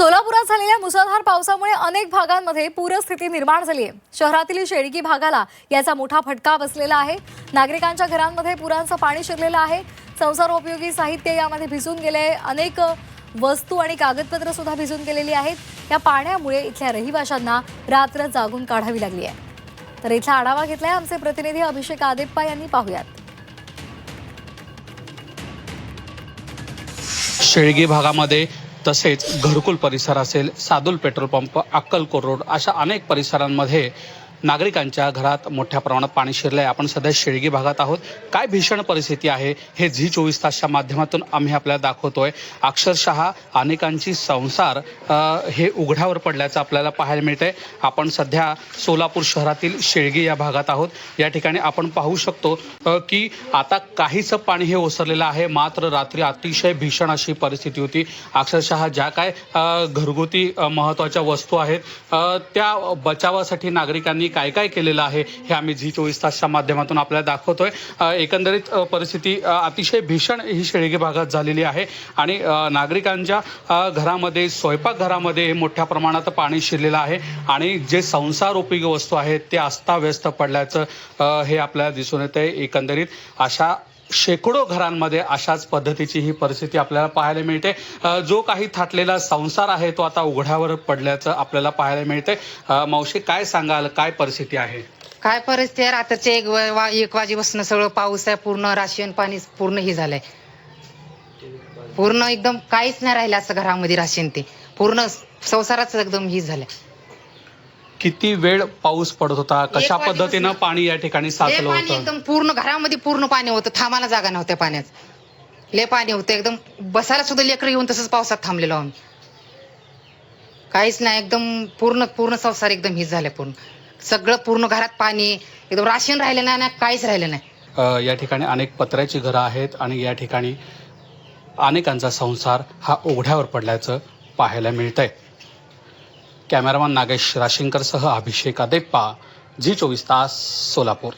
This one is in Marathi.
सोलापुरात झालेल्या मुसळधार पावसामुळे अनेक भागांमध्ये पूरस्थिती निर्माण झाली आहे. शहरातील शेळगी भागाला याचा मोठा फटका बसलेला आहे. नागरिकांच्या घरांमध्ये पुरांचं पाणी शिरलेलं आहे. संसारोपयोगी साहित्य यामध्ये भिजून गेले अनेक वस्तू आणि कागदपत्र सुद्धा भिजून गेलेली आहेत. या पाण्यामुळे इथल्या रहिवाशांना रात्र जागून काढावी लागली आहे. तर इथला आढावा घेतलाय आमचे प्रतिनिधी अभिषेक आदेप्पा यांनी. पाहूयात. शेळगी भागामध्ये तसेच घरकुल परिसर असेल Sadul petrol pump Akkalkot road अशा अनेक परिसरांमध्ये नागरिकांच्या घरात मोठ्या प्रमाणात पाणी शिरलं आहे आपण सध्या शेळगी भागात आहोत. काय भीषण परिस्थिती आहे? हे झी चोवीस तासच्या माध्यमातून आम्ही आपल्याला दाखवतोय. अक्षरशः अनेकांची संसार हे उघड्यावर पडल्याचं आपल्याला पाहायला मिळतंय. आपण सध्या सोलापूर शहरातील शेळगी या भागात आहोत. या ठिकाणी आपण पाहू शकतो की आता काहीच पाणी हे ओसरलेलं आहे. मात्र रात्री अतिशय भीषण अशी परिस्थिती होती. अक्षरशः ज्या काय घरगुती महत्त्वाच्या वस्तू आहेत त्या बचावासाठी नागरिकांनी काय काय केलेलं आहे हे आम्ही झी चोवीस तासच्या माध्यमातून आपल्याला दाखवतोय. एकंदरीत परिस्थिती अतिशय भीषण ही शेळगे भागात झालेली आहे. आणि नागरिकांच्या घरामध्ये स्वयंपाकघरामध्ये मोठ्या प्रमाणात पाणी शिरलेलं आहे. आणि जे संसार उपयोगी वस्तू आहेत ते अस्ताव्यस्त पडल्याचं हे आपल्याला दिसून येतं आहे एकंदरीत अशा शेकडो घरांमध्ये अशाच पद्धतीची ही परिस्थिती आपल्याला पाहायला मिळते. जो काही थाटलेला संसार आहे तो आता उघड्यावर पडल्याचं आपल्याला पाहायला मिळते. मावशी काय सांगाल? काय परिस्थिती आहे? काय परिस्थिती आहे? रात्रीचे एक वा- वा- एक वाजेपासून सगळं पाऊस आहे. पूर्ण राशन पाणी पूर्ण हे झालंय. पूर्ण एकदम काहीच नाही राहिलं असं घरामध्ये राशन ते. पूर्ण संसाराच एकदम ही झालंय. किती वेळ पाऊस पडत होता? कशा एक पद्धतीनं पाणी या ठिकाणी लय साचलं पाणी होतं? एकदम पूर्ण घरामध्ये पूर्ण पाणी होतं. थांबायला जागा नव्हत्या पाण्यात. लय पाणी होतं. एकदम बसायला सुद्धा लेकर येऊन तसंच पावसात थांबलेलो आम्ही. काहीच नाही. एकदम पूर्ण पूर्ण संसार एकदम ही झालाय पूर्ण. सगळं पूर्ण घरात पाणी. एकदम राशन राहिलं नाही ना काहीच राहिलं नाही. अ, या ठिकाणी अनेक पत्र्याची घरं आहेत आणि या ठिकाणी अनेकांचा संसार हा उघड्यावर पडल्याचं पाहायला मिळतंय. कॅमेरामन नागेश राशिंकरसह अभिषेक अदेप्पा झी चोवीस तास सोलापूर.